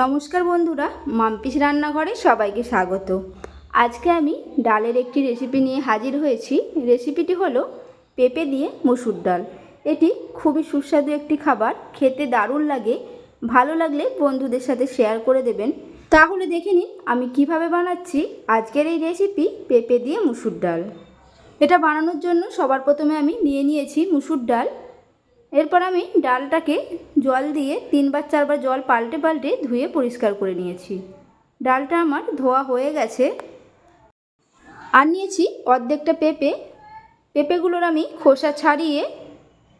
নমস্কার বন্ধুরা, মাম্পিস রান্নাঘরে সবাইকে স্বাগত। আজকে আমি ডালের একটি রেসিপি নিয়ে হাজির হয়েছি। রেসিপিটি হলো পেঁপে দিয়ে মুসুর ডাল। এটি খুবই সুস্বাদু একটি খাবার, খেতে দারুণ লাগে। ভালো লাগলে বন্ধুদের সাথে শেয়ার করে দেবেন। তাহলে দেখে নিন আমি কীভাবে বানাচ্ছি আজকের এই রেসিপি পেঁপে দিয়ে মুসুর ডাল। এটা বানানোর জন্য সবার প্রথমে আমি নিয়ে নিয়েছি মুসুর ডাল। এরপর আমি ডালটাকে জল দিয়ে তিনবার, চারবার জল পাল্টে পাল্টে ধুয়ে পরিষ্কার করে নিয়েছি। ডালটা আমার ধোয়া হয়ে গেছে। আর নিয়েছি অর্ধেকটা পেঁপে। পেঁপেগুলোর আমি খোসা ছাড়িয়ে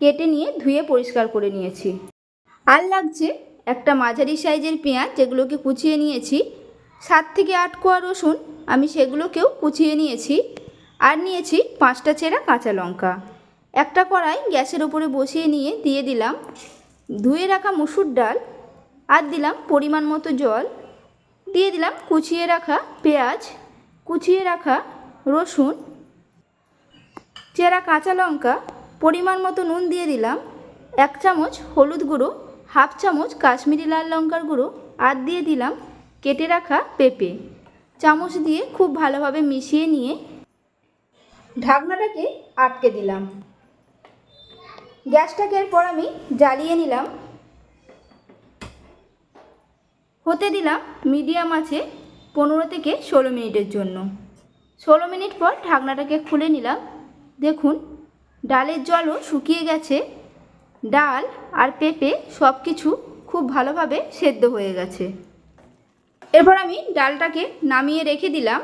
কেটে নিয়ে ধুয়ে পরিষ্কার করে নিয়েছি। আর লাগছে একটা মাঝারি সাইজের পেঁয়াজ, যেগুলোকে কুচিয়ে নিয়েছি। সাত থেকে আট কোয়া রসুন আমি সেগুলোকেও কুচিয়ে নিয়েছি। আর নিয়েছি পাঁচটা চেরা কাঁচা লঙ্কা। একটা কড়াই গ্যাসের ওপরে বসিয়ে নিয়ে দিয়ে দিলাম। ধুয়ে রাখা মুসুর ডাল আর দিলাম পরিমাণ মতো জল। দিয়ে দিলাম কুচিয়ে রাখা পেঁয়াজ, কুচিয়ে রাখা রসুন, চেরা কাঁচা লঙ্কা, পরিমাণ মতো নুন দিয়ে দিলাম, এক চামচ হলুদ গুঁড়ো, হাফ চামচ কাশ্মীরি লাল লঙ্কার গুঁড়ো আর দিয়ে দিলাম কেটে রাখা পেঁপে। চামচ দিয়ে খুব ভালোভাবে মিশিয়ে নিয়ে ঢাকনাটাকে আটকে দিলাম। গ্যাসটাকে এরপর আমি জ্বালিয়ে নিলাম। হতে দিলাম মিডিয়াম আছে পনেরো থেকে ষোলো মিনিটের জন্য। ষোলো মিনিট পর ঢাকনাটাকে খুলে নিলাম। দেখুন, ডালের জলও শুকিয়ে গেছে। ডাল আর পেঁপে সব কিছু খুব ভালোভাবে সেদ্ধ হয়ে গেছে। এরপর আমি ডালটাকে নামিয়ে রেখে দিলাম।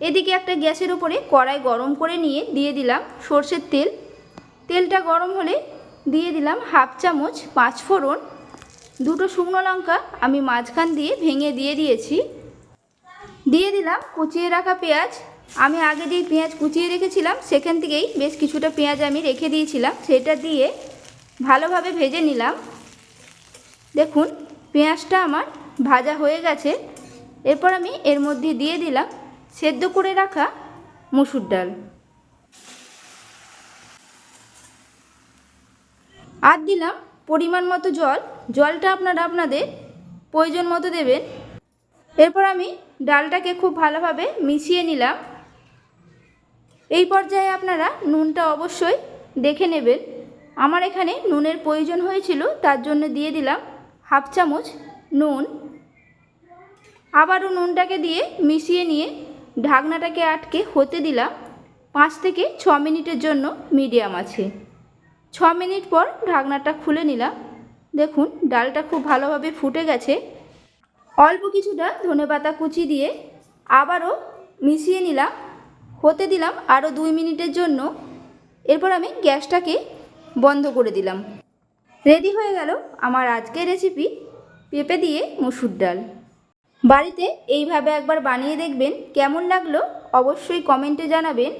এদিকে একটা গ্যাসের উপরে কড়াই গরম করে নিয়ে দিয়ে দিলাম সর্ষের তেল। তেলটা গরম হলে দিয়ে দিলাম হাফ চামচ পাঁচ ফোড়ন, দুটো শুকনো লঙ্কা আমি মাঝখান দিয়ে ভেঙে দিয়ে দিয়েছি। দিয়ে দিলাম কুচিয়ে রাখা পেঁয়াজ, আমি আগে যেই পেঁয়াজ কুচিয়ে রেখেছিলাম সেখান থেকেই বেশ কিছুটা পেঁয়াজ আমি রেখে দিয়েছিলাম, সেটা দিয়ে ভালোভাবে ভেজে নিলাম। দেখুন পেঁয়াজটা আমার ভাজা হয়ে গেছে, এরপর আমি এর মধ্যে দিয়ে দিলাম সেদ্ধ করে রাখা মুসুর ডাল। আর দিলাম পরিমাণ মতো জল। জলটা আপনারা আপনাদের প্রয়োজন মতো দেবেন। এরপর আমি ডালটাকে খুব ভালোভাবে মিশিয়ে নিলাম। এই পর্যায়ে আপনারা নুনটা অবশ্যই দেখে নেবেন। আমার এখানে নুনের প্রয়োজন হয়েছিল, তার জন্য দিয়ে দিলাম হাফ চামচ নুন। আবারও নুনটাকে দিয়ে মিশিয়ে নিয়ে ঢাকনাটাকে আটকে হতে দিলাম। পাঁচ থেকে ছ মিনিটের জন্য মিডিয়াম আছে। ছ মিনিট পর ঢাকনাটা খুলে নিলাম। দেখুন, ডালটা খুব ভালোভাবে ফুটে গেছে। অল্প কিছুটা ধনেপাতা কুচি দিয়ে আবারও মিশিয়ে নিলাম। হতে দিলাম আরও দুই মিনিটের জন্য। এরপর আমি গ্যাসটাকে বন্ধ করে দিলাম। রেডি হয়ে গেল আমার আজকের রেসিপি, পেঁপে দিয়ে মুসুর ডাল। বাড়িতে এইভাবে একবার বানিয়ে দেখবেন, কেমন লাগল অবশ্যই কমেন্টে জানাবেন।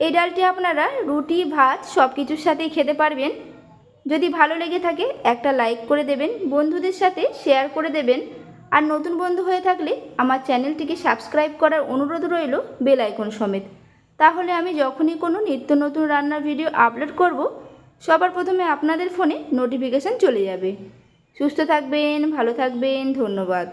এই ডালটি আপনারা রুটি, ভাত সব কিছুর সাথেই খেতে পারবেন। যদি ভালো লেগে থাকে, একটা লাইক করে দেবেন, বন্ধুদের সাথে শেয়ার করে দেবেন। আর নতুন বন্ধু হয়ে থাকলে আমার চ্যানেলটিকে সাবস্ক্রাইব করার অনুরোধ রইল বেল আইকন সমেত। তাহলে আমি যখনই কোনো নিত্য নতুন রান্নার ভিডিও আপলোড করব, সবার প্রথমে আপনাদের ফোনে নোটিফিকেশান চলে যাবে। সুস্থ থাকবেন, ভালো থাকবেন, ধন্যবাদ।